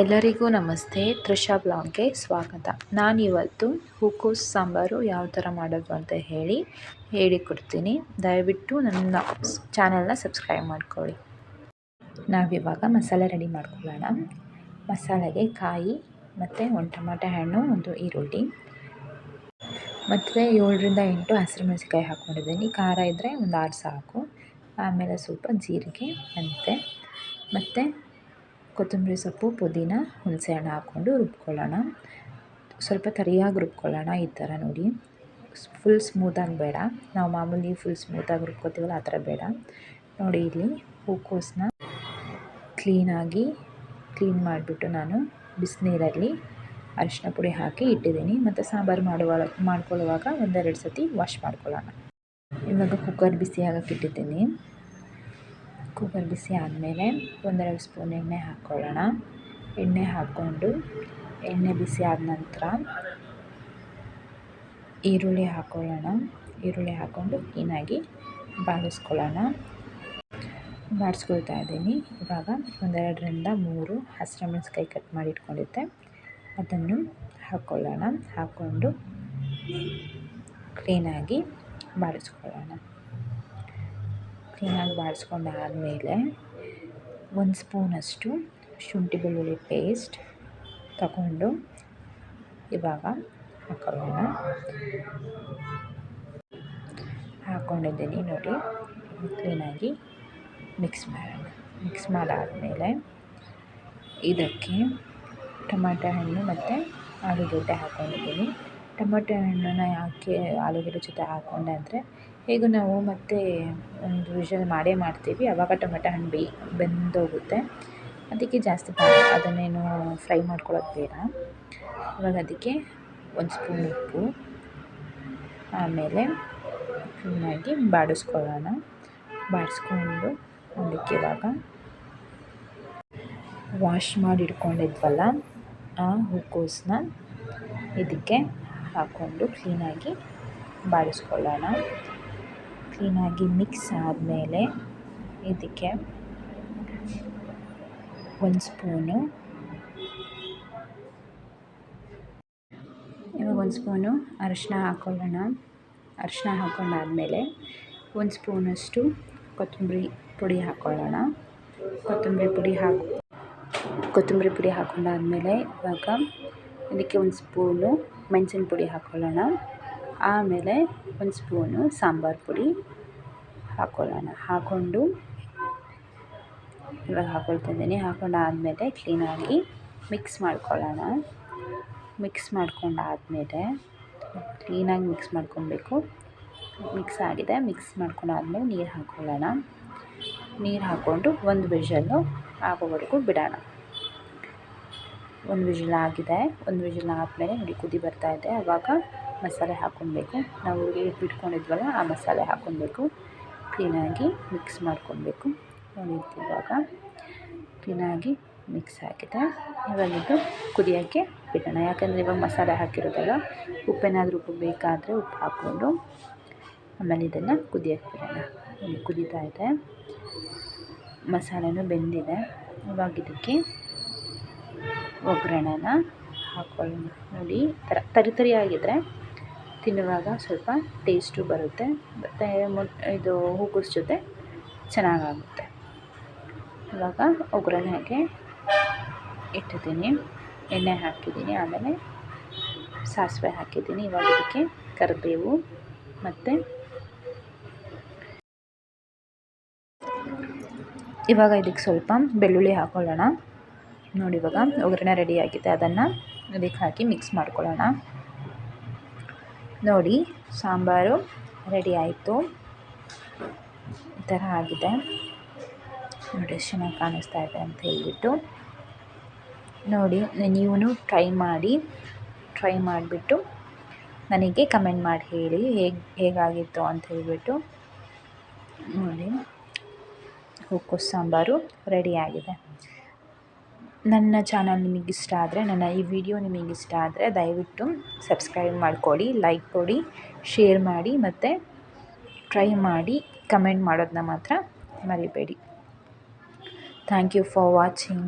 ಎಲ್ಲರಿಗೂ ನಮಸ್ತೆ. ತ್ರಿಷಾ ಬ್ಲಾಗ್ಗೆ ಸ್ವಾಗತ. ನಾನಿವತ್ತು ಹೂಕೋಸು ಸಾಂಬಾರು ಯಾವ ಥರ ಮಾಡೋದು ಅಂತ ಹೇಳಿ ಹೇಳಿಕೊಡ್ತೀನಿ. ದಯವಿಟ್ಟು ನನ್ನ ಚಾನಲ್ನ ಸಬ್ಸ್ಕ್ರೈಬ್ ಮಾಡ್ಕೊಳ್ಳಿ. ನಾವಿವಾಗ ಮಸಾಲೆ ರೆಡಿ ಮಾಡ್ಕೊಳ್ಳೋಣ. ಮಸಾಲೆಗೆ ಕಾಯಿ ಮತ್ತು ಒಂದು ಟೊಮಾಟೊ ಹಣ್ಣು, ಒಂದು ಈರುಳ್ಳಿ. ಮತ್ತು ಏಳರಿಂದ ಎಂಟು ಹಸಿರು ಮೆಣಸಿಕಾಯಿ ಹಾಕ್ಕೊಂಡಿದ್ದೀನಿ. ಖಾರ ಇದ್ದರೆ ಒಂದು ಆರು ಸಾಕು. ಆಮೇಲೆ ಸ್ವಲ್ಪ ಜೀರಿಗೆ ಮೆಂತೆ ಮತ್ತು ಕೊತ್ತಂಬರಿ ಸೊಪ್ಪು, ಪುದೀನ ಹುಣಸೆ ಹಣ್ಣು ಹಾಕ್ಕೊಂಡು ರುಬ್ಕೊಳ್ಳೋಣ. ಸ್ವಲ್ಪ ತರಿಯಾಗಿ ರುಬ್ಕೊಳ್ಳೋಣ ಈ ಥರ ನೋಡಿ. ಫುಲ್ ಸ್ಮೂತಾಗಿ ಬೇಡ ನಾವು ಮಾಮೂಲಿ ಫುಲ್ ಸ್ಮೂತಾಗಿ ರುಬ್ಕೋತೀವಲ್ಲ ಆ ಥರ ಬೇಡ. ನೋಡಿ ಇಲ್ಲಿ ಹೂಕೋಸನ್ನ ಕ್ಲೀನಾಗಿ ಕ್ಲೀನ್ ಮಾಡಿಬಿಟ್ಟು ನಾನು ಬಿಸಿನೀರಲ್ಲಿ ಅರಿಶಿನ ಪುಡಿ ಹಾಕಿ ಇಟ್ಟಿದ್ದೀನಿ. ಮತ್ತು ಸಾಂಬಾರು ಮಾಡುವ ಮಾಡ್ಕೊಳ್ಳುವಾಗ ಒಂದೆರಡು ಸತಿ ವಾಶ್ ಮಾಡ್ಕೊಳ್ಳೋಣ. ಇವಾಗ ಕುಕ್ಕರ್ ಬಿಸಿ ಆಗಕ್ಕೆ ಇಟ್ಟಿದ್ದೀನಿ. ಕುಕ್ಕರ್ ಬಿಸಿ ಆದಮೇಲೆ ಒಂದೆರಡು ಸ್ಪೂನ್ ಎಣ್ಣೆ ಹಾಕ್ಕೊಳ್ಳೋಣ. ಎಣ್ಣೆ ಹಾಕ್ಕೊಂಡು ಎಣ್ಣೆ ಬಿಸಿ ಆದ ನಂತರ ಈರುಳ್ಳಿ ಹಾಕ್ಕೊಳ್ಳೋಣ. ಈರುಳ್ಳಿ ಹಾಕ್ಕೊಂಡು ಕ್ಲೀನಾಗಿ ಬಾಡಿಸ್ಕೊಳ್ಳೋಣ ಬಾಡಿಸ್ಕೊಳ್ತಾ ಇದ್ದೀನಿ. ಇವಾಗ ಒಂದೆರಡರಿಂದ ಮೂರು ಹಸಿರು ಮೆಣಸ್ಕಾಯಿ ಕಟ್ ಮಾಡಿ ಇಟ್ಕೊಂಡಿದ್ದೆ. ಅದನ್ನು ಹಾಕ್ಕೊಳ್ಳೋಣ. ಹಾಕ್ಕೊಂಡು ಕ್ಲೀನಾಗಿ ಬಾಡಿಸ್ಕೊಳ್ಳೋಣ ಕ್ಲೀನಾಗಿ ಬಾಡಿಸ್ಕೊಂಡಾದಮೇಲೆ ಒಂದು ಸ್ಪೂನಷ್ಟು ಶುಂಠಿ ಬೆಳ್ಳುಳ್ಳಿ ಪೇಸ್ಟ್ ತಗೊಂಡು ಇವಾಗ ಹಾಕೊಳ್ಳೋಣ ಹಾಕ್ಕೊಂಡಿದ್ದೀನಿ ನೋಡಿ, ಕ್ಲೀನಾಗಿ ಮಿಕ್ಸ್ ಮಾಡೋಣ. ಮಿಕ್ಸ್ ಮಾಡಾದಮೇಲೆ ಇದಕ್ಕೆ ಟೊಮಾಟೊ ಹಣ್ಣು ಮತ್ತು ಆಲೂಗಡ್ಡೆ ಹಾಕ್ಕೊಂಡಿದ್ದೀನಿ ಟೊಮಾಟೊ ಹಣ್ಣನ್ನು ಹಾಕಿ ಆಲೂಗಡ್ಡೆ ಜೊತೆ ಹಾಕ್ಕೊಂಡೆ ಅಂದರೆ ಹೇಗೂ ನಾವು ಮತ್ತೆ ಒಂದು ವಿಷಲ್ ಮಾಡೇ ಮಾಡ್ತೀವಿ. ಅವಾಗ ಟೊಮೆಟೊ ಹಣ್ಣು ಬೇ ಬೆಂದೋಗುತ್ತೆ. ಅದಕ್ಕೆ ಜಾಸ್ತಿ ಅದನ್ನೇನು ಫ್ರೈ ಮಾಡ್ಕೊಳ್ಳೋದು ಬೇಡ. ಇವಾಗ ಅದಕ್ಕೆ ಒಂದು ಸ್ಪೂನ್ ಉಪ್ಪು, ಆಮೇಲೆ ಚೆನ್ನಾಗಿ ಬಾಡಿಸ್ಕೊಳ್ಳೋಣ. ಬಾಡಿಸ್ಕೊಂಡು ಅದಕ್ಕೆ ಇವಾಗ ವಾಶ್ ಮಾಡಿ ಇಟ್ಕೊಂಡಿದ್ವಲ್ಲ ಆ ಹೂಕೋಸನ್ನ ಇದಕ್ಕೆ ಹಾಕ್ಕೊಂಡು ಕ್ಲೀನಾಗಿ ಬಾಡಿಸ್ಕೊಳ್ಳೋಣ ಕ್ಲೀನಾಗಿ ಮಿಕ್ಸ್ ಆದಮೇಲೆ ಇದಕ್ಕೆ ಒಂದು ಸ್ಪೂನು ಇವಾಗ ಒಂದು ಸ್ಪೂನು ಅರಿಶಿನ ಹಾಕ್ಕೊಳ್ಳೋಣ. ಅರಿಶಿನ ಹಾಕ್ಕೊಂಡಾದಮೇಲೆ ಒಂದು ಸ್ಪೂನಷ್ಟು ಕೊತ್ತಂಬರಿ ಪುಡಿ ಹಾಕ್ಕೊಳ್ಳೋಣ. ಕೊತ್ತಂಬರಿ ಪುಡಿ ಹಾಕಿ ಕೊತ್ತಂಬರಿ ಪುಡಿ ಹಾಕ್ಕೊಂಡಾದಮೇಲೆ ಇವಾಗ ಇದಕ್ಕೆ ಒಂದು ಸ್ಪೂನು ಮೆಣಸಿನ ಪುಡಿ ಹಾಕ್ಕೊಳ್ಳೋಣ ಆಮೇಲೆ ಒಂದು ಸ್ಪೂನು ಸಾಂಬಾರು ಪುಡಿ ಹಾಕ್ಕೊಳ್ಳೋಣ ಹಾಕ್ಕೊಂಡು ಇವಾಗ ಹಾಕ್ಕೊಳ್ತಾ ಇದ್ದೀನಿ. ಹಾಕ್ಕೊಂಡಾದ್ಮೇಲೆ ಕ್ಲೀನಾಗಿ ಮಿಕ್ಸ್ ಮಾಡ್ಕೊಳ್ಳೋಣ. ಮಿಕ್ಸ್ ಮಾಡ್ಕೊಂಡಾದ್ಮೇಲೆ ಕ್ಲೀನಾಗಿ ಮಿಕ್ಸ್ ಮಾಡ್ಕೊಬೇಕು. ಮಿಕ್ಸ್ ಆಗಿದೆ. ಮಿಕ್ಸ್ ಮಾಡ್ಕೊಂಡಾದ್ಮೇಲೆ ನೀರು ಹಾಕ್ಕೊಳ್ಳೋಣ ನೀರು ಹಾಕ್ಕೊಂಡು ಒಂದು ವಿಷಲ್ಲು ಆಗೋವರೆಗೂ ಬಿಡೋಣ. ಒಂದು ವಿಷಲ್ ಆಗಿದೆ. ಒಂದು ವಿಷಲ್ ಆದಮೇಲೆ ನೋಡಿ ಕುದಿ ಬರ್ತಾ ಇದೆ. ಆವಾಗ ಮಸಾಲೆ ಹಾಕ್ಕೊಬೇಕು. ನಾವು ಬಿಟ್ಕೊಂಡಿದ್ವಲ್ಲ, ಆ ಮಸಾಲೆ ಹಾಕ್ಕೊಬೇಕು. ಕ್ಲೀನಾಗಿ ಮಿಕ್ಸ್ ಮಾಡ್ಕೊಬೇಕು. ನೋಡಿ ಇವಾಗ ಕ್ಲೀನಾಗಿ ಮಿಕ್ಸ್ ಆಗಿದೆ. ಇವಾಗ ಇದು ಕುದಿಯೋಕ್ಕೆ ಬಿಡೋಣ. ಯಾಕಂದರೆ ಇವಾಗ ಮಸಾಲೆ ಹಾಕಿರೋದಲ್ಲ, ಉಪ್ಪೇನಾದರೂ ಉಪ್ಪು ಬೇಕಾದರೆ ಉಪ್ಪು ಹಾಕ್ಕೊಂಡು ಆಮೇಲೆ ಇದನ್ನು ಕುದಿಯೋಕ್ಕೆ ಬಿಡೋಣ. ಕುದೀತಾ ಇದೆ. ಮಸಾಲೆನೂ ಬೆಂದಿದೆ. ಇವಾಗ ಇದಕ್ಕೆ ಒಗ್ಗರಣೆನ ಹಾಕೊಳ್ಳೋಣ. ನೋಡಿ ಥರ ತರಿ ತರಿಯಾಗಿದ್ದರೆ ತಿನ್ನುವಾಗ ಸ್ವಲ್ಪ ಟೇಸ್ಟು ಬರುತ್ತೆ. ಮತ್ತು ಇದು ಹೂಕೋಸ್ ಜೊತೆ ಚೆನ್ನಾಗಾಗುತ್ತೆ. ಇವಾಗ ಒಗ್ಗರಣೆಗೆ ಇಟ್ಟಿದ್ದೀನಿ. ಎಣ್ಣೆ ಹಾಕಿದ್ದೀನಿ, ಆಮೇಲೆ ಸಾಸಿವೆ ಹಾಕಿದ್ದೀನಿ. ಇವಾಗ ಇದಕ್ಕೆ ಕರಿಬೇವು ಮತ್ತು ಇವಾಗ ಇದಕ್ಕೆ ಸ್ವಲ್ಪ ಬೆಳ್ಳುಳ್ಳಿ ಹಾಕ್ಕೊಳ್ಳೋಣ ನೋಡಿ ಇವಾಗ ಒಗ್ಗರಣೆ ರೆಡಿಯಾಗಿದೆ ಅದನ್ನು ಅದಕ್ಕೆ ಹಾಕಿ ಮಿಕ್ಸ್ ಮಾಡ್ಕೊಳ್ಳೋಣ. ನೋಡಿ, ಸಾಂಬಾರು ರೆಡಿ ಆಯಿತು. ಈ ಥರ ಆಗಿದೆ. ನೋಡಿ, ಎಷ್ಟು ಚೆನ್ನಾಗಿ ಕಾಣಿಸ್ತಾ ಇದೆ ಅಂತ ಹೇಳಿಬಿಟ್ಟು. ನೋಡಿ ನೀವು ಟ್ರೈ ಮಾಡಿ ಟ್ರೈ ಮಾಡಿಬಿಟ್ಟು ನನಗೆ ಕಮೆಂಟ್ ಮಾಡಿ ಹೇಳಿ, ಹೇಗೆ, ಹೇಗಾಗಿತ್ತು ಅಂತ ಹೇಳಿಬಿಟ್ಟು. ನೋಡಿ ಹೂಕೋಸು ಸಾಂಬಾರು ರೆಡಿಯಾಗಿದೆ ನನ್ನ ಚಾನಲ್ ಇಷ್ಟ ಆದರೆ, ನನ್ನ ಈ ವಿಡಿಯೋ ನಿಮಗೆ ಇಷ್ಟ ಆದರೆ ದಯವಿಟ್ಟು ಸಬ್ಸ್ಕ್ರೈಬ್ ಮಾಡಿಕೊಡಿ ಲೈಕ್ ಕೊಡಿ, ಶೇರ್ ಮಾಡಿ ಮತ್ತು ಟ್ರೈ ಮಾಡಿ ಕಮೆಂಟ್ ಮಾಡೋದನ್ನ ಮಾತ್ರ ಮರಿಬೇಡಿ. Thank you for watching.